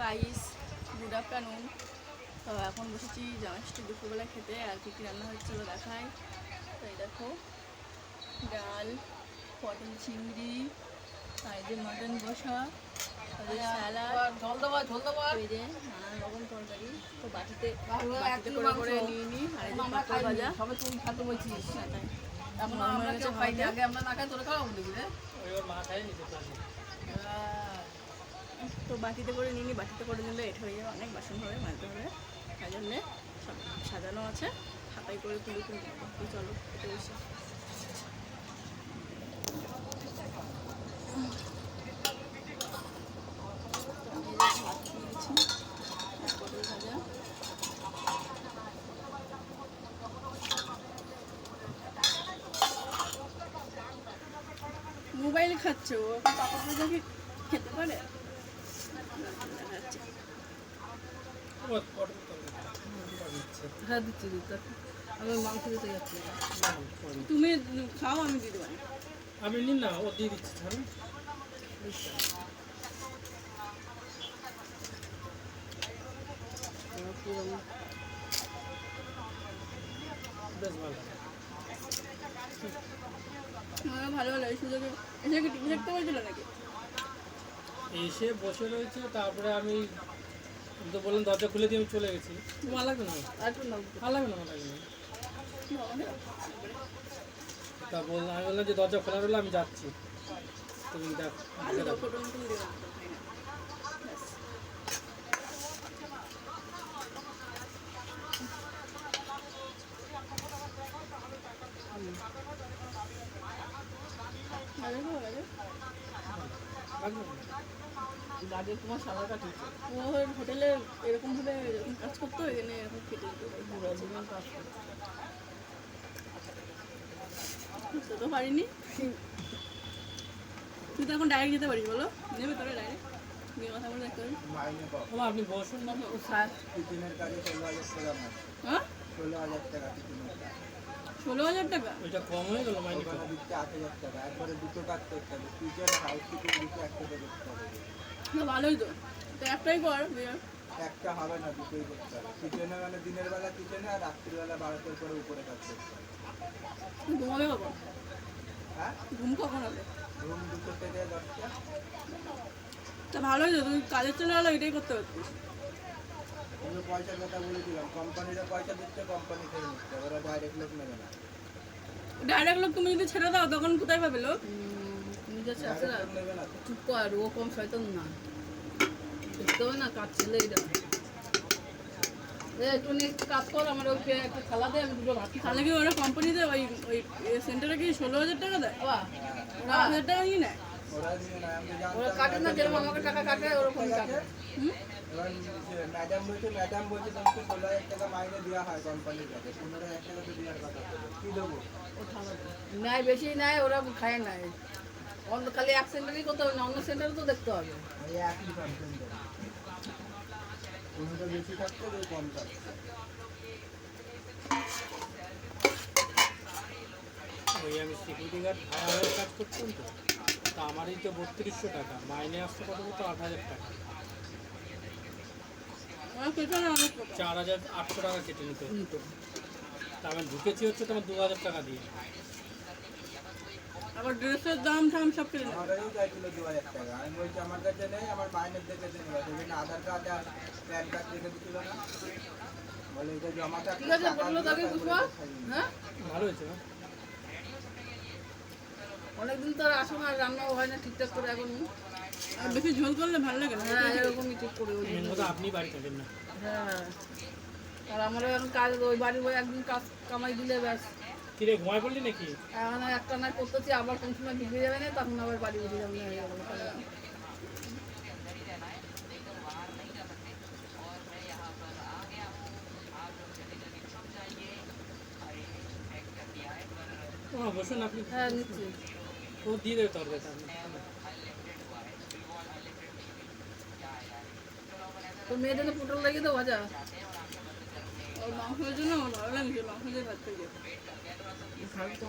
Guys good afternoon তো এখন বসেছি জামাইষ্টি দুপুরবেলা খেতে আর কী কী রান্না হচ্ছে চলো দেখাই। তো এই দেখো ডাল পটল চিংড়ি আর যে মটন যে নানান রকম তরকারি। তো বাটিতে করে করে নিয়ে নিই আর ভাজা। সবে তুমি খাতে বলছিস। হ্যাঁ, এখন আমরা। আগে না খাই তোরা খাওয়া বলি রে তো বাটিতে করে নিয়ে নিই বাটিতে করে নিলে এটা হয়ে যাবে অনেক বাসন হবে মানতে হবে। তাই জন্যে সব সাজানো আছে। হাতাই করে তুলে তুলে চলো, এটা বসে। মোবাইল খাচ্ছে? পাপা খেতে পারে? হ্যাঁ দিচ্ছি দিতে আমি মাংস দিতে যাচ্ছি। তুমি খাও আমি পারি আপনি নিন না ও দিয়ে দিচ্ছি ছাড়ুন। বেশ ভালো আমার ভালো ভালো এই সুযোগে এসে কি টিভি দেখতে পারছিল নাকি? এসে বসে রয়েছে তারপরে আমি আমি তো বললাম দরজা খুলে দিয়ে আমি চলে গেছি। ভালো লাগবে না? ভালো লাগবে না ভালো লাগবে না। তা বললাম আমি বললাম যে দরজা খোলা রইল আমি যাচ্ছি। তুমি দেখ। লাগবে না? তোমার কাটিয়েছে ও হোটেলে এরকম ভাবে এরকম কাজ করতো এখানে এরকম জীবন কাজ তো পারিনি। তুই তো এখন ডাইরেক্ট যেতে পারিস বলো। নেবে তোরা ডাইরেক্ট আপনি বসুন না ষোলো হাজার টাকা হ্যাঁ? ষোলো হাজার টাকা ষোলো হাজার টাকা? ওইটা কম হয়ে গেল মাইনে আট হাজার টাকা। একবারে দুটো কাজ করতে হবে। কিচেন হাউস কিচেন দিচ্ছে একসাথে করতে হবে। না ভালোই তো। তো একটাই কর একটা হবে না দুটোই করতে হবে। কিচেনে মানে দিনের বেলা কিচেনে আর রাত্রিবেলা বারোটার পরে উপরে কাজ করতে হবে। ঘুমাবে কখন? হ্যাঁ? ঘুম কখন হবে? রুম দুটো থেকে দশটা। তা ভালোই তো তুই কাজের চলে গেলো এটাই করতে পারতিস আমি পয়সার কথা বলেছিলাম কোম্পানিরা পয়সা দিচ্ছে কোম্পানি থেকে নিচ্ছে। ওরা ডাইরেক্ট লোক নেবে না। ডাইরেক্ট লোক তুমি যদি ছেড়ে দাও তখন কোথায় পাবে লোক? তুমি যাচ্ছে আছে না Direct লোক নেবে না চুপ কর ও কম শয়তান না। দেখতে না কাজ ছেলে এটা এ একটু কাজ কর আমার ওই পে- একটা থালা দে আমি দুটো ভাত তাহলে কি ওরা কোম্পানিতে ওই ওই সেন্টারে কি ষোলো হাজার টাকা দেয়? বাবা ওরা আট হাজার টাকা নিয়ে নেয়? ওরা নিয়ে না আমি ওরা জানতাম কাটে না যেরকম আমাকে টাকা কাটে ওরকম কাটে। হুম? ম্যাডাম বলছে ম্যাডাম বলছে তোমাকে ষোলো হাজার টাকা মাইনে দেওয়া হয় কোম্পানির কাছে। পনেরো হাজার টাকা তো দেওয়ার কথা। কি দেবো? ও থালা দে। নেয় বেশি নেয় ওরা খায় না। অন্য খালি এক সেন্টারই করতে হবে না অন্য সেন্টারও তো দেখতে হবে। এই পার্সেন্ট বেশি থাকছে কেউ কম থাকছে ওই আমি সিকিউরিটি গার্ড ভাড়া হয়ে কাজ করতাম তো। তা আমারই তো বত্রিশশো টাকা মাইনে আসতে কত কত আট হাজার টাকা। পেছনে চার হাজার আটশো টাকা কেটে। নিত। তা আমি ঢুকেছি হচ্ছে তোমার দু হাজার টাকা দিয়ে। আবার ড্রেসের দাম ঠাম সব কেটে নেয়। আমারও চাইছিল দু হাজার টাকা। আমি বলছি আমার কাছে নেই আমার মাইনের দেখে নেবে সেদিন আধার কার্ড আর প্যান কার্ড রেখে দিচ্ছিল না। বলে এটা জমা থাকলে ঠিক আছে বলল তাকে বুঝবা হ্যাঁ। ভালো হয়েছে না? অনেকদিন তো আর আসো না রান্নাও হয় না ঠিকঠাক করে এখন। আর বেশি ঝোল করলে ভালো লাগে না। হ্যাঁ এরকমই ঠিক করে ওই আপনি বাড়ি থাকেন না। হ্যাঁ। আর আমারও এখন কাজ ওই বাড়ির বই একদিন কাজ কামাই দিলে ব্যাস। কিরে ঘুমায় পড়লি নাকি? এখন একটা না করতেছি আবার কোন সময় বিগড়ে যাবে না তখন আবার বাড়ি উঠে যাবে না এরকম করে। হ্যাঁ বসুন আপনি। হ্যাঁ নিচ্ছি। ও দিয়ে দেবে তরকারিটা আপনি তো মেয়েদের জন্য পটল লাগিয়ে দেবো ভাজা? ওর মাংসের জন্য আমার ভালো লাগছে মাংস দিয়ে ভাত তো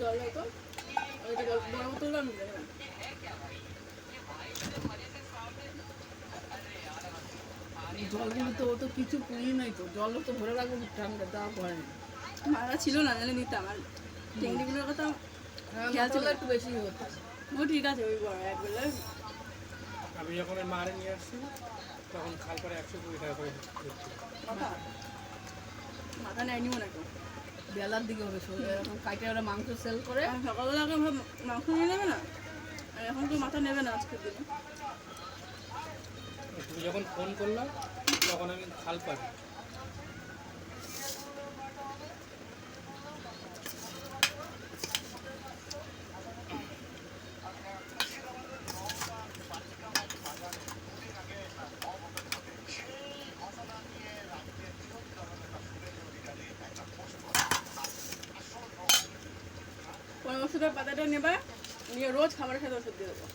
জল হতো বড় বোতল আমি না জলগুলো তো ও তো কিছু পুঁই নাই তো। জল তো ভরে রাখব ঠান্ডা দেওয়া পড়ে না। মারা ছিল না জানে নিতাম। আর টেংরিগুলোর কথা হ্যাঁ একটু বেশি হতো ও ঠিক আছে ওই বড় এক বেলা। আমি যখন মারে নিয়ে আসছি তখন খাল করে একশো কুড়ি টাকা করে দিচ্ছি মাথা নেয়নি মনে কেউ বেলার দিকে হবে এরকম কাইটে ওরা মাংস সেল করে। সকালবেলা ভাব মাংস নিয়ে নেবে না? আর এখন কেউ মাথা নেবে না আজকের দিনে। তুমি যখন ফোন করলাম তখন আমি খাল পাই পনেরো ওষুধের পাতাটা নেবা নিয়ে রোজ খাবারের সাথে ওষুধ দিয়ে দেবো।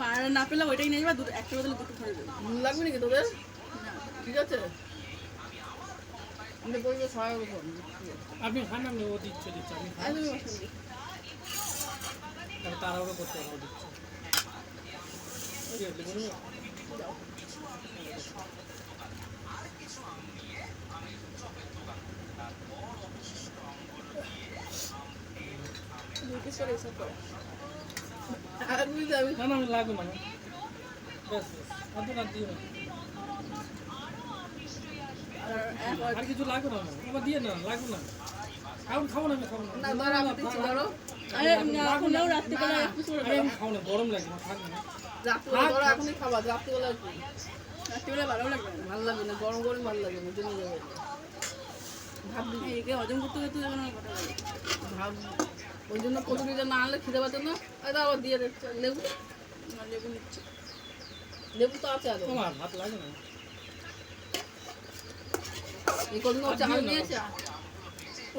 পাড়া না পেলে ওইটাই নিয়ে যাবা দুটো একটা বদলে দুটো ধরে দেবো। নুন লাগবে নাকি তোদের? ঠিক আছে। আমি বলব আপনি খান ও দিচ্ছে দিচ্ছে আমি তাড়াহুড়ো করতে হবে দিচ্ছে। না না লাগবে না ব্যাস ব্যাস দিও না আর কিছু লাগবে না আমার। দিয়ে না লাগবে না এখন খাব না আমি খাব না আরে এখন নাও আমি খাব গরম লাগবে না থাকবে না রাত্রিবেলা ধরো এখনই খাবা রাত্রিবেলা রাত্রিবেলা ভালো লাগবে না ভালো লাগবে না গরম গরম ভালো লাগবে না জমে যাবে ভাব একে হজম করতে করতে যখন আমার ভাব ওই জন্য কচুরিটা না আনলে খিদে পাচ্ছে না। এটা আবার দিয়ে লেবু? আমার লেবু নিচ্ছে। লেবু তো আছে আরও। তোমার ভাত লাগবে না। এই কদিন ও চাল নিয়েছে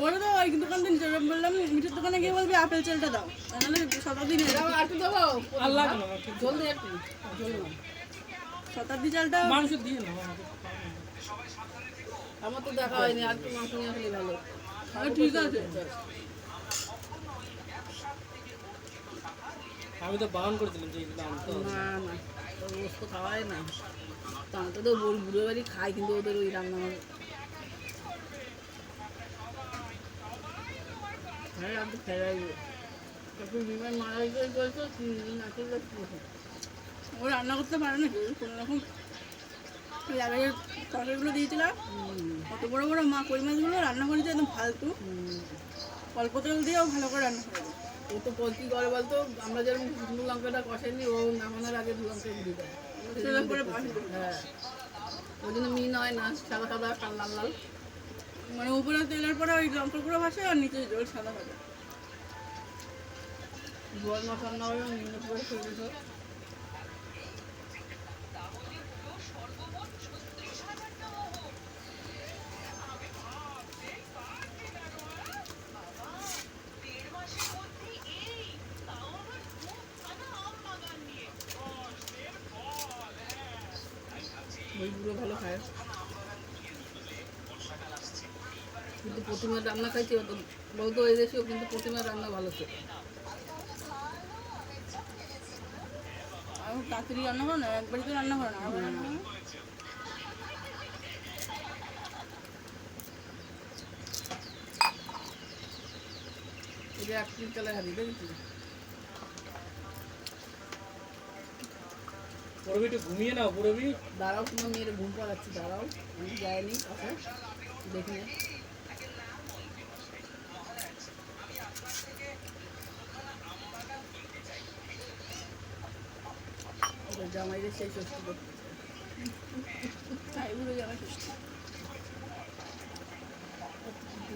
ওরা তো ওই দোকান থেকে বললাম মিঠের দোকানে গিয়ে বলবি আপেল চালটা দাও। নাহলে শতাব্দী নিয়ে যাবে দেবো। আর আমার ঠিক জলদি একটু শতাব্দী চালটা মাংস দিয়ে না। আমার তো দেখা হয়নি আর একটু মাংস নিয়ে আসলে ভালো। আরে ঠিক আছে। আমি তো বারণ করেছিলাম যে না না তো রোজ তো খাওয়াই না। তো আমি তো তো বুড়ো বুড়ো বাড়ি খাই কিন্তু ওদের ওই রান্না আমার হ্যাঁ আমি ফেরাই তারপর বিমান মারা গিয়ে গেছে তিন দিন আছে ও রান্না করতে পারে না কোনো রকম আগের তরকারিগুলো দিয়েছিলাম। অত বড় বড় মা কই মাছগুলো রান্না করেছে একদম ফালতু। অল্প তেল দিয়েও ভালো করে রান্না করে ও তো কি করে বলতো আমরা যেরকম শুকনো লঙ্কাটা কষাইনি ও নামানোর আগে দু লঙ্কা দিয়ে দেয়। হ্যাঁ। ওই জন্য মিন হয় না সাদা সাদা কাল লাল লাল। মানে উপরে তেলের পরে ওই লঙ্কা গুঁড়ো ভাসে আর নিচে সাদা ভাজা জল রান্না হবে মিনে পরে ভালো খায়। কিন্তু প্রতিমার রান্না খাইছি অত বলতো এই দেশেও কিন্তু প্রতিমার রান্না ভালো ছিল। আর তাড়াতাড়ি রান্না করো না? একবারই তো রান্না করো না? আবার রান্না করো না। এটা এক তিন কালে হারিয়ে দেখেছি পুরবি একটু ঘুমিয়ে নাও পুরবি দাঁড়াও তোমার মেয়ের ঘুম পাড়াচ্ছি দাঁড়াও। আমি যাইনি কাছে দেখি না। ওদের জামাইদের সেই ষষ্ঠী করতে তাই বুড়ো জামাই ষষ্ঠী।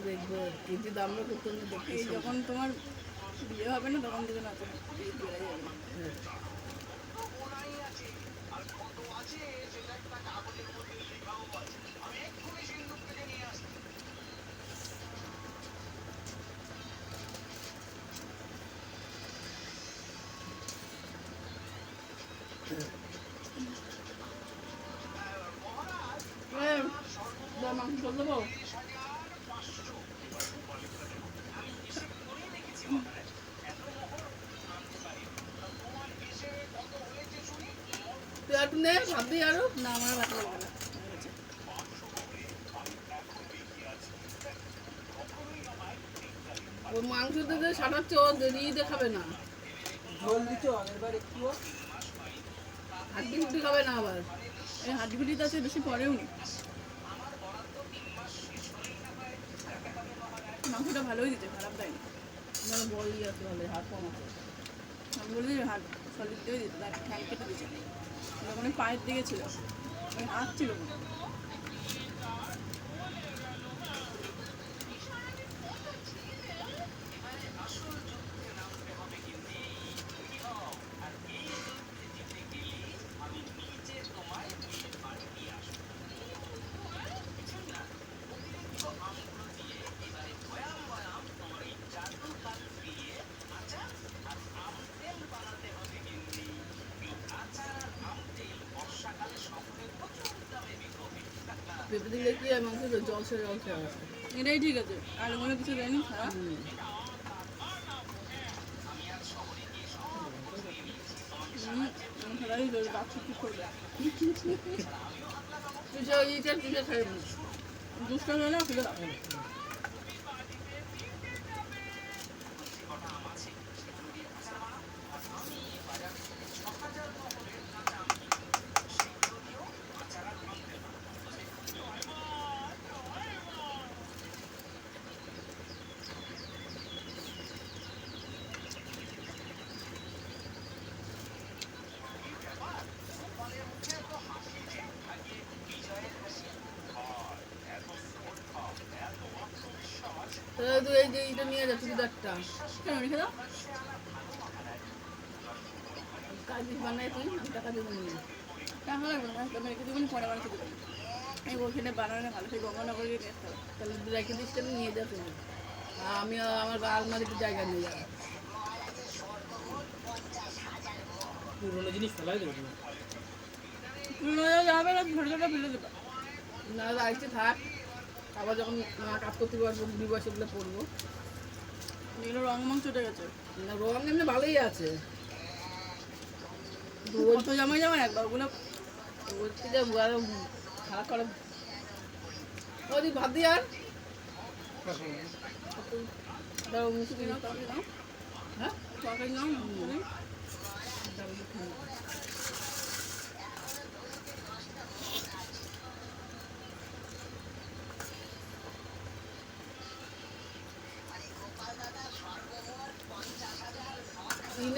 দেখব কেজি দামও করতে না দেখতে যখন তোমার বিয়ে হবে না তখন থেকে না যাবে আর মাংস ঝোল দেবো তুই একটু নে ভাববি আরও না। আমার ভালো না হয়ে মাংস থেকে সাটাচ্ছে ও দেরিতে খাবে না হাড্ডি ফুটি খাবে না আবার। এই হাড্ডিগুলিতে আছে, বেশি পরেও নি। মাংসটা ভালোই দিতে খারাপ দেয়নি মানে বলই আছে ভালো হাত কম আছে। আমি বলি হাত সলিড দিয়ে দিতে তার ঠ্যাং কেটে দিয়েছে। যখন ওই পায়ের দিকে ছিল ওই হাত ছিল না পেঁপে দিলে কি মাংস তো জল সে জল খেয়ে আছে এটাই ঠিক আছে। আর মনে কিছু দেয়নি খারাপ তুই যে খাই ইটার দিকে খাই দুষ্টা হলে তুই এই যে এটা নিয়ে যা চুড়িদারটা কেন রেখে দাও? কাজ বানাই তুই আমি টাকা দেবো নিয়ে টাকা লাগবে না? তুমি রেখে দেবেন পরে বানাতে দেবেন এই ওখানে বানানো ভালো সেই গঙ্গানগরে দেখতে তাহলে রেখে দিস কেন নিয়ে যা তুমি। আমি আমার আলমারিতে জায়গা নিয়ে যাব পুরোনো জিনিস ফেলাই দেবো না পুরনো যাবে না ছোটো ছোটো ফেলে দেবে। না রাখতে থাক। আবার যখন কাজ করতে পারব বুড়ি বয়সে বলে পড়ব এগুলো রং মাং চটে গেছে? রং এমনি ভালোই আছে। কত জামাই জামাই একবার ওগুলো থেকে আরও খারাপ করে। ওই ভাত দিয়ে আর। মুসুকি নাও তরকারি নাও হ্যাঁ? তরকারি নাও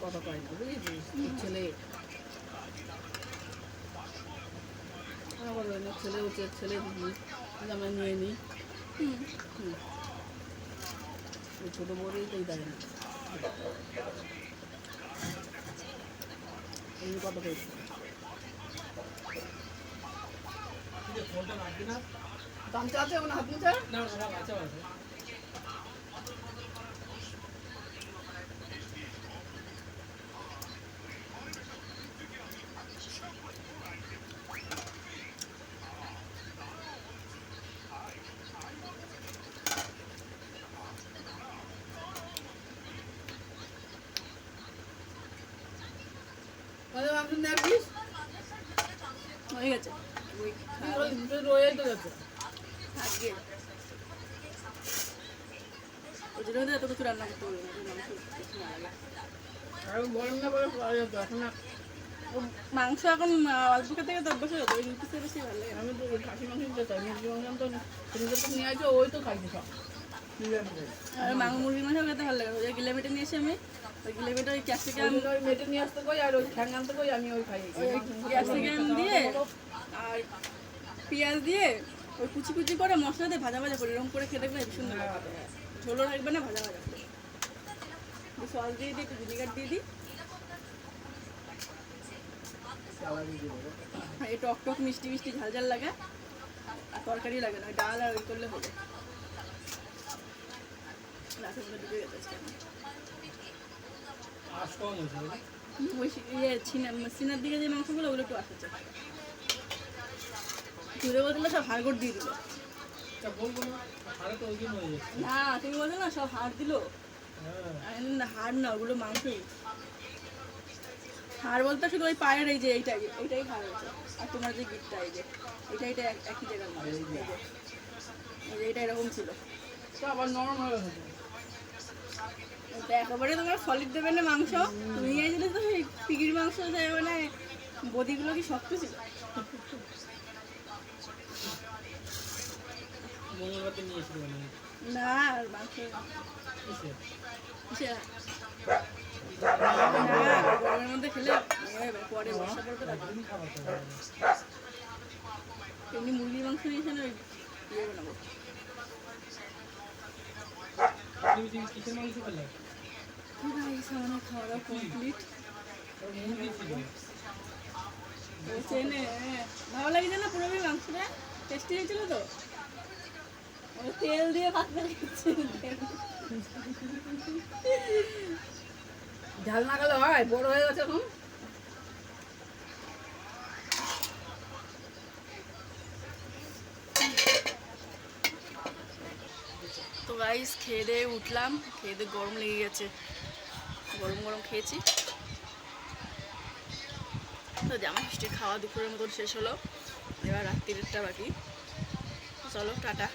কয় না বুঝেছিস ছেলে ছেলে হচ্ছে ছেলে আমরা নিয়ে নিই। ছোটো বড়ই তো দেয় না কথা কইছে ফোনটা না হাত না আছে হয়ে গেছে রয়ে তো গেছে। থাকবে ওই জন্য এত কিছু রান্না করতে হবে মাংস কিছু না। লাগে। আর গরম না করে পাওয়া যেত এখন মাংস এখন অল্প খেতে খেতে অভ্যাস হয়ে ওই রুটিতে বেশি ভালো লাগে আমি তো খাসি মাংস নিতে চাই মুরগি মাংস তো ফ্রিজে তো নিয়ে আসো ওই তো খাইছি সব। আর মাংস মুরগির মাংস খেতে ভালো লাগে ওই গিলামিটা নিয়ে এসে আমি ওই ক্যাপসিকাম ওই মেটে নিয়ে আসতে কই আর ওই ঠ্যাং আনতে কই আমি ওই খাই। ক্যাপসিকাম দিয়ে আর পেঁয়াজ দিয়ে ওই কুচি কুচি করে মশলা দিয়ে ভাজা ভাজা করে এরকম করে খেতে গেলে ভীষণ সুন্দর লাগে। ঝোলও রাখবে না ভাজা ভাজা করে সস দিয়ে দিই একটু ভিনিগার দিয়ে দিই। এই টক টক মিষ্টি মিষ্টি ঝাল ঝাল লাগে। আর তরকারি লাগে না ডাল আর ওই করলে হবে রাতের মধ্যে ডুবে গেছে আজকে আমার। আশ কম হয়েছে বুঝলি? ইয়ে দিকে যে মাংসগুলো ওগুলো একটু সব দিয়ে না তুমি বলছো না সব হাড় আরে না ওগুলো বলতে শুধু ওই পায়ের এই যে এইটাই এইটাই হাড় হয়েছে আর তোমার যে গিটটা এই যে এইটা এটা এক- একই জায়গার মাংস এইটা এরকম ছিল আবার নরম হয়ে এটা একেবারে তোমার সলিড দেবে না মাংস। তুমি গিয়েছিলে তো সেই পিগির মাংস যে মানে বদিগুলো কি শক্ত ছিল? মানে। না মাংস। কিসে কিসে? না গরমের মধ্যে খেলে পরে বর্ষা। এমনি মুরগির মাংস নিয়েছে না ইয়ে বানাবো। পুরোপুরি মাংসটা টেস্টি হয়েছিল তো তেল দিয়ে ঝাল না গেলে হয় বড় হয়ে গেছে এখন তো গাইস খেয়ে দিয়ে উঠলাম, খেয়ে দিয়ে গরম লেগে গেছে। গরম গরম খেয়েছি। তো জামা ষষ্ঠীর খাওয়া দুপুরের মতন শেষ হলো। এবার রাত্রিরটা বাকি। চলো, টাটা।